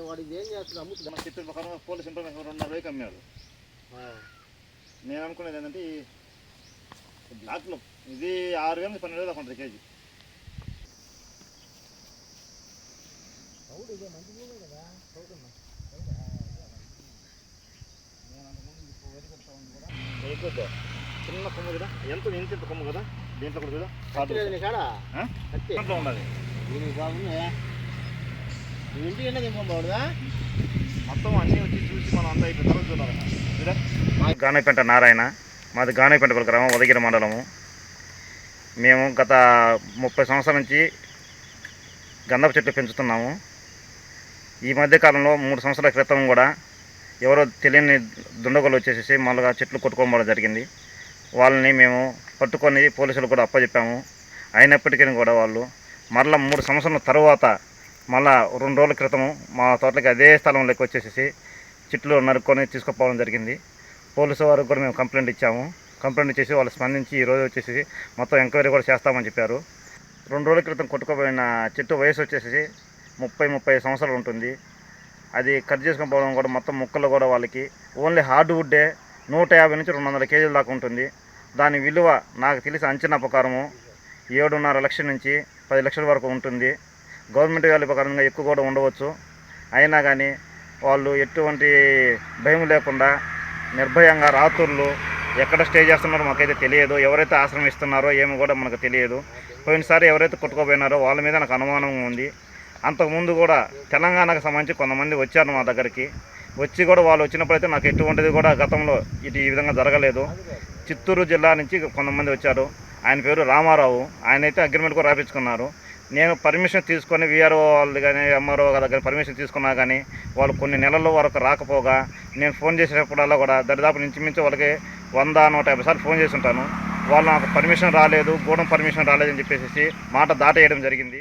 అంటే వాడు ఇది ఏం చేస్తున్నాడు అమ్ముతుందా చెప్పిన ప్రకారం పోలీస్ ఇన్ఫర్మేషన్ రెండున్నర వేకి అమ్మాడు నేను అనుకునేది ఏంటంటే ఈ బ్లాక్లో ఇది ఆరు వేలు పన్నెండు వేలు ఉంటుంది కేజీ. అవుడు ఇదే మంచి భూమే కదా. చదువుతున్నా చిన్న కొమ్ము కదా? ఎంత ఇంత కొమ్ము కదా? దీంట్లో కూడా కదా ఉండాలి. బాగుంది ఇంటికి మొత్తం అన్నీ వచ్చి చూసి మనం అంతా అయిపోయిన తర్వాత చూడాలి. గానైపెంట నారాయణ. మాది గానైపెంట గ్రామం ఉదగిరి మండలము. మేము గత ముప్పై సంవత్సరాల నుంచి గంధపు చెట్లు పెంచుతున్నాము. ఈ మధ్య కాలంలో మూడు సంవత్సరాల క్రితం కూడా ఎవరో తెలియని దుండగులు వచ్చేసేసి మళ్ళీ చెట్లు కొట్టుకోవడం జరిగింది. వాళ్ళని మేము పట్టుకొని పోలీసులు కూడా అప్పచెప్పాము అయినప్పటికీ కూడా వాళ్ళు మరలా మూడు సంవత్సరాల తర్వాత మళ్ళా రెండు రోజుల క్రితం మా తోటలకి అదే స్థలంలోకి వచ్చేసేసి చెట్లు నరుక్కొని తీసుకుపోవడం జరిగింది. పోలీసు వారికి కూడా మేము కంప్లైంట్ ఇచ్చాము. కంప్లైంట్ ఇచ్చేసి వాళ్ళు స్పందించి ఈ రోజు వచ్చేసి మొత్తం ఎంక్వైరీ కూడా చేస్తామని చెప్పారు. రెండు రోజుల క్రితం కొట్టుకుపోయిన చెట్టు వయసు వచ్చేసి ముప్పై ముప్పై సంవత్సరాలు ఉంటుంది. అది కట్ చేసుకొని పోవడం కూడా మొత్తం ముక్కలు కూడా వాళ్ళకి ఓన్లీ హార్డ్ వుడ్డే నూట యాభై నుంచి రెండు వందల కేజీల దాకా ఉంటుంది. దాని విలువ నాకు తెలిసి అంచనా ప్రకారము ఏడున్నర లక్షల నుంచి పది లక్షల వరకు ఉంటుంది. గవర్నమెంట్ వాల్యూ ప్రకారంగా ఎక్కువ కూడా ఉండవచ్చు. అయినా కానీ వాళ్ళు ఎటువంటి భయం లేకుండా నిర్భయంగా రాత్రులు ఎక్కడ స్టే చేస్తున్నారో మాకైతే తెలియదు. ఎవరైతే ఆశ్రమిస్తున్నారో ఏమి కూడా మనకు తెలియదు. పోయినసారి ఎవరైతే కొట్టుకోపోయినారో వాళ్ళ మీద నాకు అనుమానం ఉంది. అంతకుముందు కూడా తెలంగాణకు సంబంధించి కొంతమంది వచ్చారు మా దగ్గరికి. వచ్చి కూడా వాళ్ళు వచ్చినప్పుడైతే నాకు ఎటువంటిది కూడా గతంలో ఇది ఈ విధంగా జరగలేదు. చిత్తూరు జిల్లా నుంచి కొంతమంది వచ్చారు. ఆయన పేరు రామారావు. ఆయన అయితే అగ్రిమెంట్ కూడా రాపించుకున్నారు నేను పర్మిషన్ తీసుకొని వీఆర్ఓ వాళ్ళు కానీ ఎంఆర్ఓ దగ్గర పర్మిషన్ తీసుకున్నా కానీ వాళ్ళు కొన్ని నెలల వరకు రాకపోగా నేను ఫోన్ చేసేటప్పుడల్లా కూడా దరిదాపు నుంచి మించి వాళ్ళకి వంద నూట యాభై సార్లు ఫోన్ చేసి ఉంటాను. వాళ్ళు నాకు పర్మిషన్ రాలేదు గూడెం పర్మిషన్ రాలేదని చెప్పేసి మాట దాటేయడం జరిగింది.